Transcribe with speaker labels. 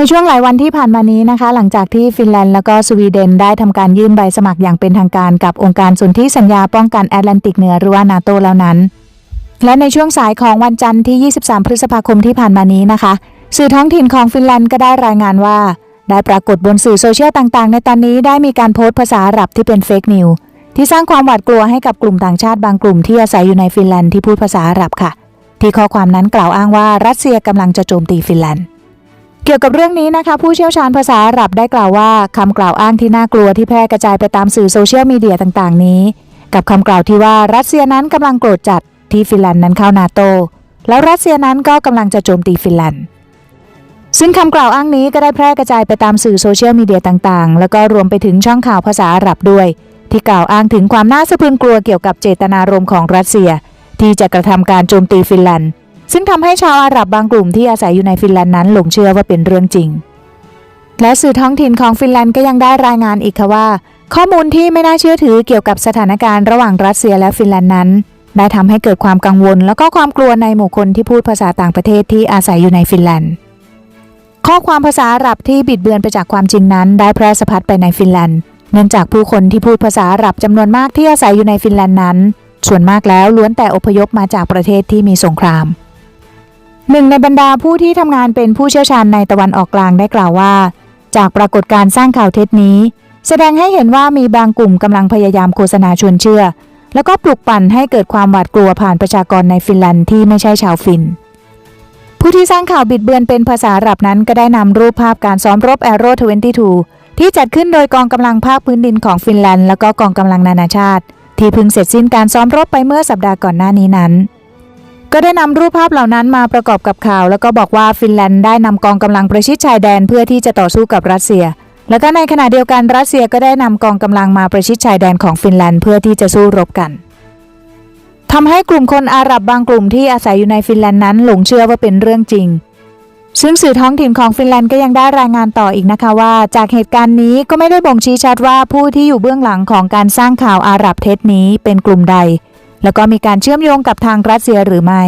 Speaker 1: ในช่วงหลายวันที่ผ่านมานี้นะคะ หลังจากที่ฟินแลนด์แล้วก็สวีเดนได้ทำการยื่นใบสมัครอย่างเป็นทางการกับองค์การสนธิสัญญาป้องกันแอตแลนติกเหนือหรือว่านาโตแล้วนั้น และในช่วงสายของวันจันทร์ที่ 23 พฤษภาคมที่ผ่านมานี้นะคะ สื่อท้องถิ่นของฟินแลนด์ก็ได้รายงานว่า ได้ปรากฏบนสื่อโซเชียลต่างๆ ในตอนนี้ได้มีการโพสต์ภาษาอาหรับที่เป็นเฟกนิวที่สร้างความหวาดกลัวให้กับกลุ่มต่างชาติบางกลุ่มที่อาศัยอยู่ในฟินแลนด์ที่พูดภาษาอาหรับค่ะ ที่ข้อความนั้นกล่าวอ้างว่ารัสเซียกำลังจะโจมตีฟินแลนด์ เกี่ยวกับเรื่องนี้นะคะ ผู้เชี่ยวชาญภาษาอาหรับได้กล่าวว่าคำกล่าวอ้างที่น่ากลัวที่แพร่กระจายไปตามสื่อโซเชียลมีเดียต่างๆ นี้ กับคำกล่าวที่ว่ารัสเซียนั้นกำลังโกรธจัดที่ฟินแลนด์นั้นเข้านาโต แล้วรัสเซียนั้นก็กำลังจะโจมตีฟินแลนด์ซึ่งคำกล่าวอ้างนี้ก็ได้แพร่กระจายไปตามสื่อโซเชียลมีเดียต่างๆ แล้วก็รวมไปถึงช่องข่าวภาษาอาหรับด้วย ที่กล่าวอ้างถึงความน่าสะพรึงกลัวเกี่ยวกับเจตนารมณ์ของรัสเซีย ที่จะกระทำการโจมตีฟินแลนด์ ซึ่งทำให้ชาวอาหรับบางกลุ่มที่อาศัยอยู่ในฟินแลนด์นั้นหลงเชื่อว่าเป็นเรื่องจริง และสื่อท้องถิ่นของฟินแลนด์ก็ยังได้รายงานอีกค่ะว่า ข้อมูลที่ไม่น่าเชื่อถือเกี่ยวกับสถานการณ์ระหว่างรัสเซียและฟินแลนด์นั้น ได้ทำให้เกิดความกังวล แล้วก็ความกลัวในหมู่คนที่พูดภาษาต่างประเทศที่อาศัยอยู่ในฟินแลนด์ ข้อความภาษาอาหรับที่บิดเบือนไปจากความจริงนั้น ได้แพร่สะพัดไปในฟินแลนด์ เนื่องจากผู้คนที่พูดภาษาอาหรับจำนวนมากที่อาศัยอยู่ในฟินแลนด์นั้น ส่วนมากแล้วล้วนแต่อพยพมาจากประเทศที่มีสงคราม หนึ่งในบรรดาผู้ที่ทำงานเป็นผู้เชี่ยวชาญในตะวันออกกลางได้กล่าวว่า จากปรากฏการณ์สร้างข่าวเท็จนี้ แสดงให้เห็นว่ามีบางกลุ่มกำลังพยายามโฆษณาชวนเชื่อ แล้วก็ปลุกปั่นให้เกิดความหวาดกลัวผ่านประชากรในฟินแลนด์ที่ไม่ใช่ชาวฟิน ผู้ที่สร้างข่าวบิดเบือนเป็นภาษาอาหรับนั้นก็ได้นำรูปภาพการซ้อมรบ Aero 22 ที่จัดขึ้นโดยกองกำลังภาคพื้นดินของฟินแลนด์ แล้วก็กองกำลังนานาชาติ ที่เพิ่งเสร็จสิ้นการซ้อมรบไปเมื่อสัปดาห์ก่อนหน้านี้นั้น ก็ได้นำรูปภาพเหล่านั้นมาประกอบกับข่าว แล้วก็บอกว่าฟินแลนด์ได้นำกองกำลังประชิดชายแดนเพื่อที่จะต่อสู้กับรัสเซีย แล้วก็ในขณะเดียวกันรัสเซียก็ได้นำกองกำลังมาประชิดชายแดนของฟินแลนด์เพื่อที่จะสู้รบกันทำให้กลุ่มคนอาหรับบางกลุ่มที่อาศัยอยู่ในฟินแลนด์นั้นหลงเชื่อว่าเป็นเรื่องจริง ซึ่งสื่อท้องถิ่นของฟินแลนด์ก็ยังได้รายงานต่ออีกนะคะว่า จากเหตุการณ์นี้ก็ไม่ได้บ่งชี้ชัดว่าผู้ที่อยู่เบื้องหลังของการสร้างข่าวอาหรับเท็จนี้เป็นกลุ่มใด แล้วก็มีการเชื่อมโยงกับทางรัสเซียหรือไม่